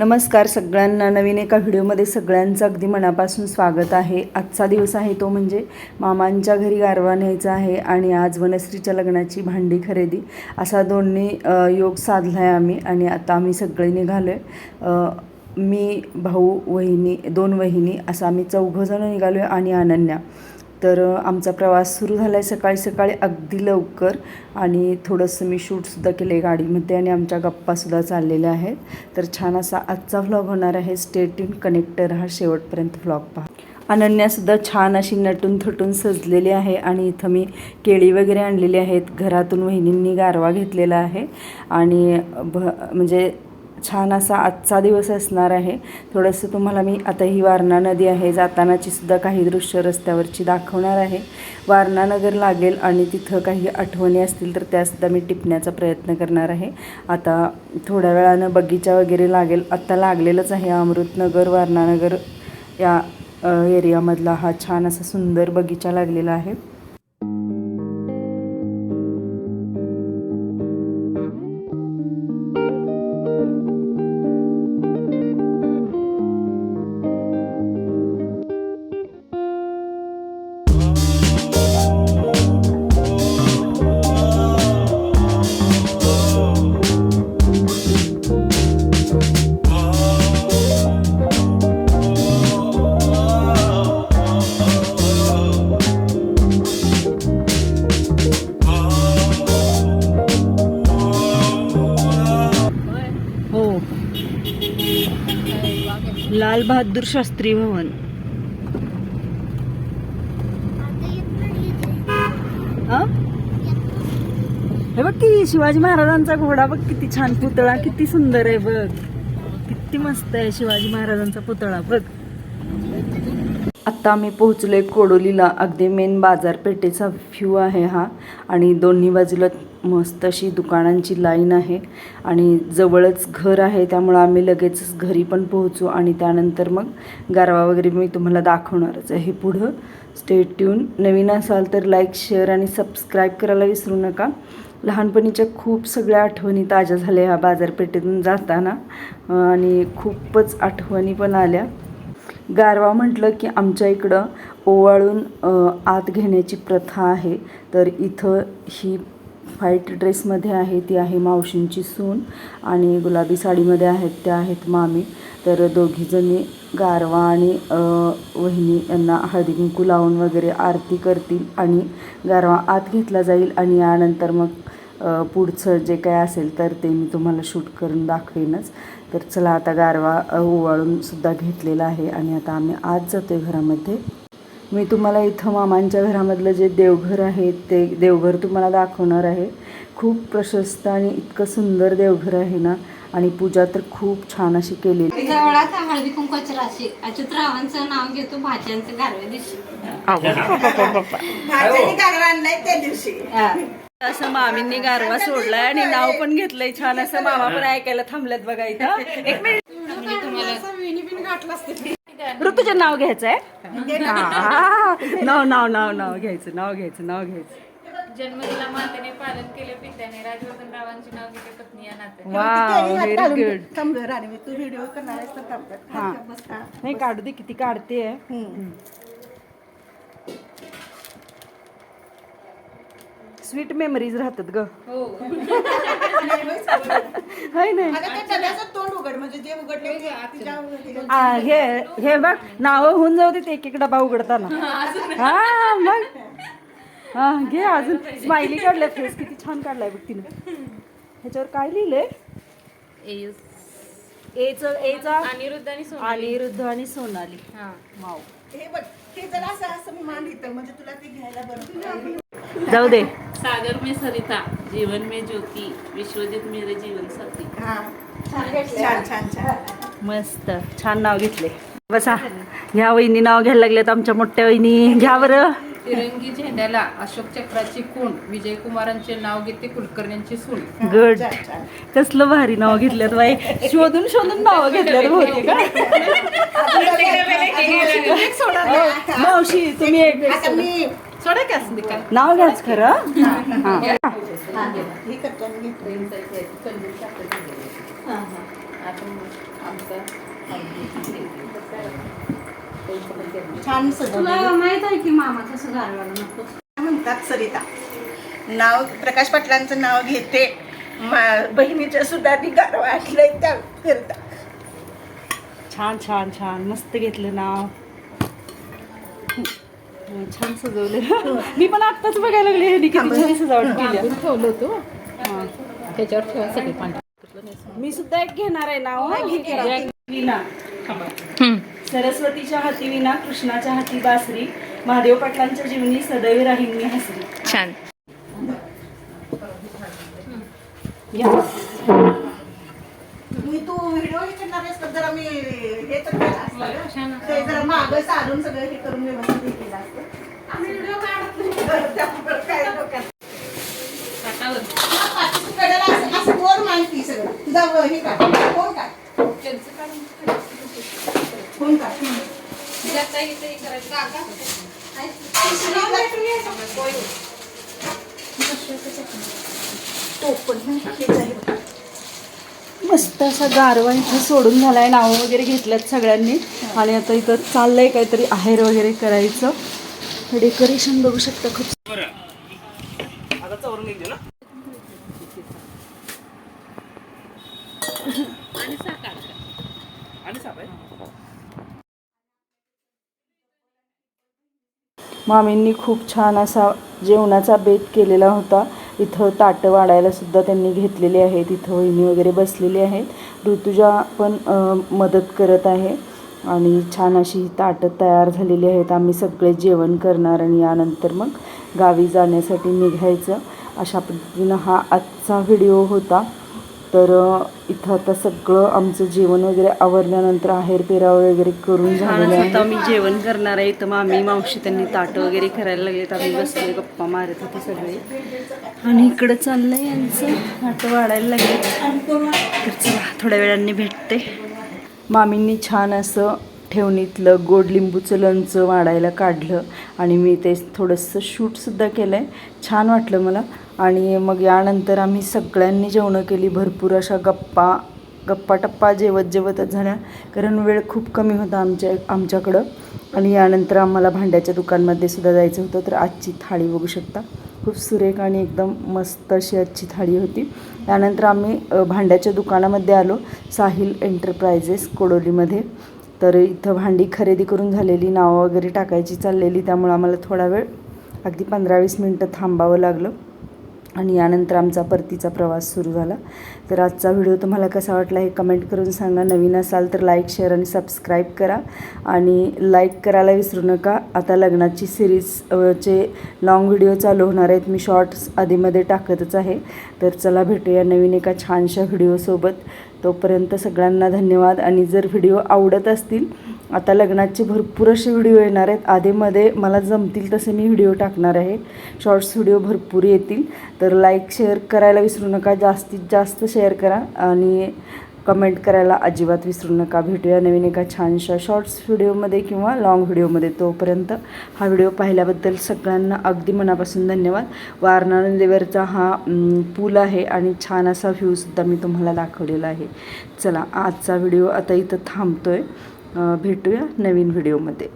नमस्कार सगळ्यांना. नवीन एका व्हिडिओमध्ये सगळ्यांचं अगदी मनापासून स्वागत आहे. आजचा दिवस आहे तो म्हणजे मामांच्या घरी गारवा न्यायचा आहे आणि आज वनश्रीच्या लग्नाची भांडी खरेदी. असा दोन्ही योग साधला आहे आम्ही आणि आता आम्ही सगळे निघालो आहे मी भाऊ वहिनी दोन वहिनी असं आम्ही चौघंजणं निघालो आहे आणि अनन्या. तर आमचा प्रवास सुरू झाला आहे सकाळी सकाळी अगदी लवकर आणि थोडंसं मी शूटसुद्धा केलं आहे गाडीमध्ये आणि आमच्या गप्पासुद्धा चाललेल्या आहेत. तर छान असा आजचा व्लॉग होणार आहे. स्टेट इन कनेक्टर हा शेवटपर्यंत व्लॉग पहा. अनन्यासुद्धा छान अशी नटून थटून सजलेली आहे आणि इथं मी केळी वगैरे आणलेली आहेत. घरातून वहिनींनी गारवा घेतलेला आहे आणि भ म्हणजे छान असा आजचा दिवस असणार आहे. थोडंसं तुम्हाला मी आता ही वारणा नदी आहे जातानाची सुद्धा काही दृश्य रस्त्यावरची दाखवणार आहे. वारणा नगर लागेल आणि तिथं काही आठवणी असतील तर त्यासुद्धा मी टिपण्याचा प्रयत्न करणार आहे. आता थोड्या वेळानं बगीचा वगैरे लागेल. आत्ता लागलेलंच आहे अमृतनगर वारणानगर या एरियामधला हा छान असा सुंदर बगीचा लागलेला आहे. लाल बहादूर शास्त्री भवन. हा? हे बघ की शिवाजी महाराजांचा घोडा बघ किती छान पुतळा किती सुंदर आहे बघ. किती मस्त आहे शिवाजी महाराजांचा पुतळा बघ. आत्ता आम्ही आहे कोडोलीला. अगदी मेन बाजारपेठेचा व्ह्यू आहे हा. आणि दोन्ही बाजूला मस्त अशी दुकानांची लाईन आहे. आणि जवळच घर आहे त्यामुळं आम्ही लगेचच घरी पण पोहोचू आणि त्यानंतर मग गारवा वगैरे मी तुम्हाला दाखवणारच आहे. पुढं स्टेट ट्यून नवीन असाल तर लाईक शेअर आणि सबस्क्राईब करायला विसरू नका. लहानपणीच्या खूप सगळ्या आठवणी ताज्या झाल्या ह्या बाजारपेठेतून जाताना. आणि खूपच आठवणी पण आल्या. गारवा म्हटलं की आमच्या इकडं ओवाळून आत घेण्याची प्रथा आहे. तर इथं ही व्हाईट ड्रेसमध्ये आहे ती आहे मावशींची सून आणि गुलाबी साडीमध्ये आहेत त्या आहेत मामी. तर दोघीजणी गारवा आणि वहिनी यांना हळदी कुंकू लावून वगैरे आरती करतील आणि गारवा आत घेतला जाईल आणि यानंतर मग पुढचं जे काय असेल तर ते मी तुम्हाला शूट करून दाखवेनच. तर चला आता गारवा ओवाळून सुद्धा घेतलेला आहे आणि आता आम्ही आज जातो आहे घरामध्ये. मी तुम्हाला इथं मामांच्या घरामधलं जे देवघर आहे ते देवघर तुम्हाला दाखवणार आहे. खूप प्रशस्त आणि इतकं सुंदर देवघर आहे ना. आणि पूजा तर खूप छान अशी केलेली हळदी कुंकवाची राशी. अच्युतरावांचं नाव घेतो भाज्यांचं गारव्या दिवशी. भाज्याने गारवा आणलाय त्या दिवशी. असं मामींनी गारवा सोडलाय आणि नाव पण घेतलंय छान असं मामा पण ऐकायला थांबल्यात बघा इथं. एक मिनिट. ऋतूचं नाव घ्यायचंय? हा. नाव नाव नाव नाव घ्यायचं नाव घ्यायचं नाव घ्यायचं. जन्मदिला मातेने पालन केले पित्याने. राजवर्धन रावांचे नाव घेते पत्नी या नात्याने. वा व्हेरी गुड थांब राणी तू व्हिडिओ करणार आहेस तर थांब गं. बस. नाही काढू दे किती काढते स्वीट मेमरीज राहतात ग. हो. हाय नाही अगं, त्या डब्याचं तोंड उघड म्हणजे जे उघडले ते तिच्या तिच्या- आ, हे हे बघ नाव होऊन जाऊ दे एक एक डबा उघडताना. हा मग. हा घे अजून. स्माइली काढलाय फेस किती छान काढलाय बघ तिने. ह्याच्यावर काय लिहिलंय? एच एचा अनिरुद्ध आणि सोनाली. अनिरुद्ध आणि सोनाली. हा. वाव हे बघ हे जरा असं असं मी मान लिहितं म्हणजे तुला ते घ्यायला बरं जाऊ दे. सागर में सरिता जीवन में ज्योती विश्वजित मेरे जीवन साथी. हा. छान छान छान मस्त. छान नाव घेतले. बसा. ह्या वहिनी नाव घ्यायला लागलेत आमच्या मोठ्या वहिनी. घ्या बरं. तिरंगी झेंड्याला अशोक चक्राची खूण विजयकुमारांचे नाव घेते कुलकर्ण्यांची सून. गुड कसलं भारी नाव घेतल्यात बाई. शोधून शोधून नाव घेतल्यात बहुतेक हा? हो, मावशी तुम्ही एक आता मी सोडा. की असं काय? नाव घ्याच खरं. हा. हे. करतो आणि घेतो आपण आमचा छान तुला सजवलं माहीत आहे की मामा कसं गारवायला नको. म्हणतात सरिता? नाव प्रकाश पाटलांचं नाव घेते. बहिणीच्या सुद्धा ती गारवा त्या फिरता छान छान छान. मस्त घेतलं नाव. हं, छान सजवलं. मी पण आत्ताच बघायला लागले किती सजावट केली. ठेवलं होतं त्याच्यावर ठेवायसाठी पांढरं. मी सुद्धा एक घेणार आहे नाव. सरस्वतीच्या हाती विना कृष्णाच्या हाती बासरी महादेव पाटलांच्या जीवनी सदैव राहील मी हसरी. छान. मी तू व्हिडिओ करणार आहेस तर जरा मी हे तर केलं असतं. ते जरा मागं सारून सगळं हे करून व्यवस्थित हे केलं असतं. आम्ही व्हिडिओ काढत. नाही. त्यामुळं काय कडेला असं असं वर माहिती सगळं. तुझा हे काढ कोण काढ? मस्त असा गारवा इथं सोडून झालाय नावं वगैरे घेतल्यात सगळ्यांनी. आणि आता इथं चाललंय काहीतरी आहेर वगैरे करायचं. डेकोरेशन बघू शकता खूप मामींनी खूप छान असा जेवणाचा बेत केलेला होता. इथं ताटं वाढायला सुद्धा त्यांनी घेतलेली आहेत. इथं वहिनी वगैरे बसलेली आहेत. ऋतुजा पण मदत करत आहे आणि छान अशी ताटं तयार झालेली आहेत. आम्ही सगळे जेवण करणार आणि यानंतर मग गावी जाण्यासाठी निघायचं. अशा पद्धतीनं हा आजचा व्हिडिओ होता. तर इथं आता सगळं आमचं जेवण वगैरे आवरल्यानंतर आहेर पेरा वगैरे करून झालेलं आहे. आता मी जेवण करणार आहे. तर मामी मावशी त्यांनी ताटं वगैरे करायला लागलेत. आम्ही बसले गप्पा मारत होते सगळे. आणि इकडं चाललंय यांचं ताटं वाढायला लागले तर चला थोड्या वेळांनी भेटते. मामींनी छान असं ठेवणीतलं गोड लिंबूचं लोणचं वाढायला काढलं आणि मी ते थोडंसं शूटसुद्धा केलं आहे छान वाटलं मला. आणि मग यानंतर आम्ही सगळ्यांनी जेवणं केली भरपूर अशा गप्पा गप्पा टप्पा जेवत जेवतच झाल्या. कारण वेळ खूप कमी होता आमच्या आमच्याकडं. आणि यानंतर आम्हाला भांड्याच्या दुकानमध्ये सुद्धा जायचं होतं. तर आजची थाळी बघू शकता. खूप सुरेख आणि एकदम मस्त अशी आजची थाळी होती. त्यानंतर आम्ही भांड्याच्या दुकानामध्ये आलो साहिल एंटरप्राइजेस कोडोलीमध्ये. तर इथं भांडी खरेदी करून झालेली नावं वगैरे टाकायची चाललेली. त्यामुळं आम्हाला थोडा वेळ अगदी पंधरा वीस मिनटं थांबावं लागलं. आणि यानंतर आमचा परतीचा प्रवास सुरू झाला. तर आजचा व्हिडिओ तुम्हाला कसा वाटला हे कमेंट करून सांगा. नवीन असाल तर लाईक शेअर आणि सबस्क्राईब करा. आणि लाईक करायला विसरू नका. आता लग्नाची सिरीज चे लाँग व्हिडिओ चालू होणार आहेत. मी शॉर्ट्स आधीमध्ये टाकतच आहे. तर चला भेटूया नवीन एका छानशा व्हिडिओसोबत तोपर्यंत सगळ्यांना धन्यवाद. आणि जर व्हिडिओ आवडत असतील आता लग्नाचे भरपूर असे व्हिडिओ येणार आहेत. आधेमध्ये मला जमतील तसे मी व्हिडिओ टाकणार आहे. शॉर्ट्स व्हिडिओ भरपूर येतील. तर लाईक शेअर करायला विसरू नका. जास्तीत जास्त शेअर करा. आणि कमेंट करायला अजिबात विसरू नका. भेटूया नवीन एका छानशा शॉर्ट्स व्हिडिओमध्ये किंवा लाँग व्हिडिओमध्ये तोपर्यंत हा व्हिडिओ पाहिल्याबद्दल सगळ्यांना अगदी मनापासून धन्यवाद. वारणा नदीवरचा हा पूल आहे आणि छान असा व्ह्यूसुद्धा मी तुम्हाला दाखवलेला आहे. चला आजचा व्हिडिओ आता इथं थांबतो आहे भेटूया नवीन व्हिडिओमध्ये